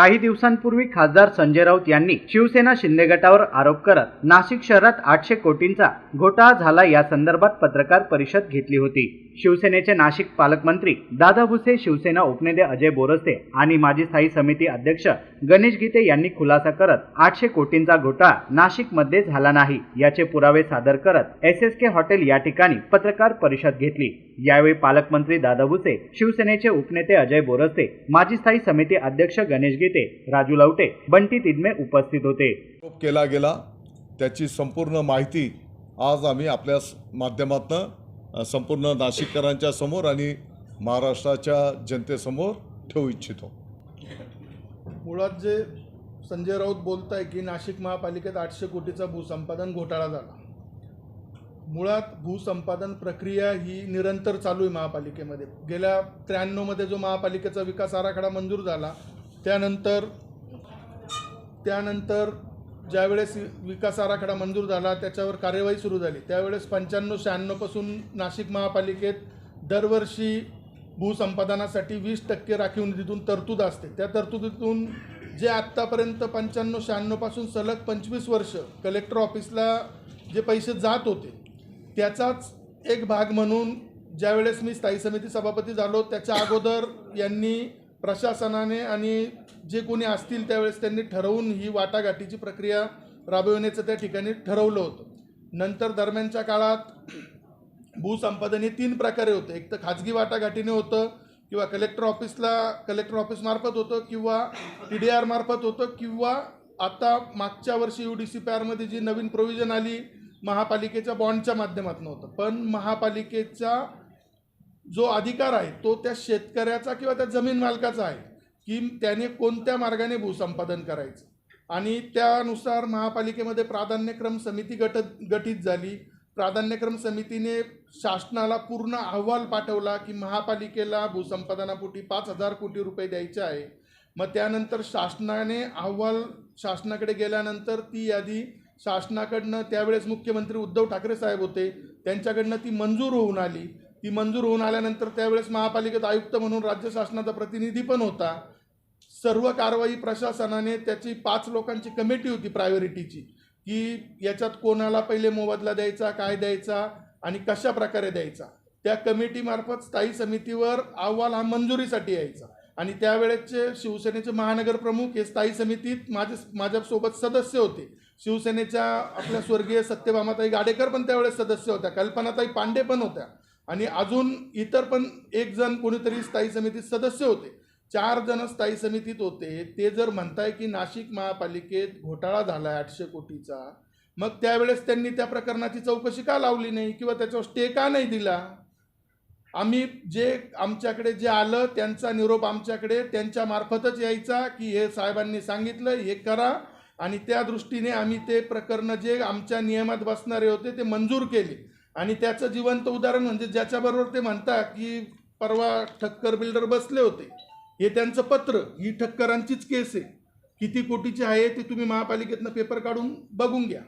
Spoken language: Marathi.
काही दिवसांपूर्वी खासदार संजय राऊत यांनी शिवसेना शिंदे गटावर आरोप करत नाशिक शहरात आठशे कोटींचा घोटाळा झाला या संदर्भात पत्रकार परिषद घेतली होती. शिवसेनेचे नाशिक पालकमंत्री दादा भुसे शिवसेना उपनेते अजय बोरसे आणि माजी स्थायी समिती अध्यक्ष गणेश गीते यांनी खुलासा करत आठशे कोटींचा घोटाळा नाशिकमध्ये झाला नाही याचे पुरावे सादर करत एस एस के हॉटेल या ठिकाणी पत्रकार परिषद घेतली. यावेळी पालकमंत्री दादा भुसे शिवसेनेचे उपनेते अजय बोरसे माजी स्थायी समिती अध्यक्ष गणेश गीते राजू लवटे बंटी तिदमे उपस्थित होते. केला गेला त्याची संपूर्ण माहिती आज आम्ही आपल्या माध्यमातनं संपूर्ण नाशिककरांच्या समोर आणि महाराष्ट्राच्या जनतेसमोर ठेवू इच्छितो. मुळात जे संजय राऊत बोलत आहे की नाशिक महापालिकेत आठशे कोटीचा भूसंपादन घोटाळा झाला. मुळात भूसंपादन प्रक्रिया ही निरंतर चालू आहे महापालिकेमध्ये. गेल्या त्र्याण्णवमध्ये जो महापालिकेचा विकास आराखडा मंजूर झाला त्यानंतर त्यानंतर ज्यावेळेस विकास आराखडा मंजूर झाला त्याच्यावर कार्यवाही सुरू झाली. त्यावेळेस पंच्याण्णव शहाण्णवपासून नाशिक महापालिकेत दरवर्षी भूसंपादनासाठी वीस टक्के राखीव निधीतून तरतूद असते. त्या तरतुदीतून जे आत्तापर्यंत पंच्याण्णव शहाण्णवपासून सलग पंचवीस वर्ष कलेक्टर ऑफिसला जे पैसे जात होते त्याचाच एक भाग म्हणून ज्यावेळेस मी स्थायी समिती सभापती झालो त्याच्या अगोदर यांनी प्रशासनाने आणि जे कोणी असतील त्यावेळेस त्यांनी ठरवून ही वाटाघाटीची प्रक्रिया राबविण्याचं त्या ठिकाणी ठरवलं होतं. नंतर दरम्यानच्या काळात भूसंपादन हे तीन प्रकारे होतं. एक तर खाजगी वाटाघाटीने होतं किंवा कलेक्टर ऑफिसला कलेक्टर ऑफिसमार्फत होतं किंवा टी डी आरमार्फत होतं किंवा आता मागच्या वर्षी यू डी सी पी आरमध्ये जी नवीन प्रोव्हिजन आली महापालिकेच्या बॉन्डच्या माध्यमातून होतं. पण महापालिकेचा जो अधिकार आहे तो त्या शेतकऱ्याचा किंवा त्या जमीन मालकाचा आहे की त्याने कोणत्या मार्गाने भूसंपादन करायचं? आणि त्यानुसार महापालिकेमध्ये प्राधान्यक्रम समिती गट गठीत झाली. प्राधान्यक्रम समितीने शासनाला पूर्ण अहवाल पाठवला की महापालिकेला भूसंपादनापोटी पाच हजार कोटी रुपये द्यायचे आहे. मग त्यानंतर शासनाने अहवाल शासनाकडे गेल्यानंतर ती यादी शासनाकडनं त्यावेळेस मुख्यमंत्री उद्धव ठाकरे साहेब होते त्यांच्याकडनं ती मंजूर होऊन आली. ती मंजूर होऊन आल्यानंतर त्यावेळेस महापालिकेत आयुक्त म्हणून राज्य शासनाचा प्रतिनिधी पण होता. सर्व कारवाई प्रशासनाने त्याची पाच लोकांची कमिटी होती प्रायोरिटीची की याच्यात कोणाला पहिले मोबदला द्यायचा काय द्यायचा आणि कशा प्रकारे द्यायचा. त्या कमिटीमार्फत स्थायी समितीवर अहवाल हा मंजुरीसाठी यायचा. आणि त्यावेळेचे शिवसेनेचे महानगर प्रमुख हे स्थायी समितीत माझे माझ्यासोबत सदस्य होते. शिवसेनेच्या आपल्या स्वर्गीय सत्यभामाताई गाडेकर पण त्यावेळेस सदस्य होत्या. कल्पनाताई पांडे पण होत्या. आणि अजून इतर पण एक जण कोणीतरी स्थायी समितीत सदस्य होते. चार जण स्थायी समितीत होते. ते जर म्हणताय की नाशिक महापालिकेत घोटाळा झाला आहे आठशे कोटीचा मग त्यावेळेस त्यांनी त्या प्रकरणाची चौकशी का लावली नाही किंवा त्याच्यावर स्टे का नाही दिला? आम्ही जे आमच्याकडे जे आलं त्यांचा निरोप आमच्याकडे त्यांच्या मार्फतच यायचा की हे साहेबांनी सांगितलं हे करा. आणि त्या दृष्टीने आम्ही ते प्रकरणं जे आमच्या नियमात बसणारे होते ते मंजूर केले. आणि त्याचं जिवंत उदाहरण म्हणजे ज्याच्याबरोबर ते म्हणतात की परवा ठक्कर बिल्डर बसले होते. हे त्यांचं पत्र ही ठक्करांचीच केस आहे. किती कोटीची आहे ते तुम्ही महापालिकेतनं पेपर काढून बघून घ्या.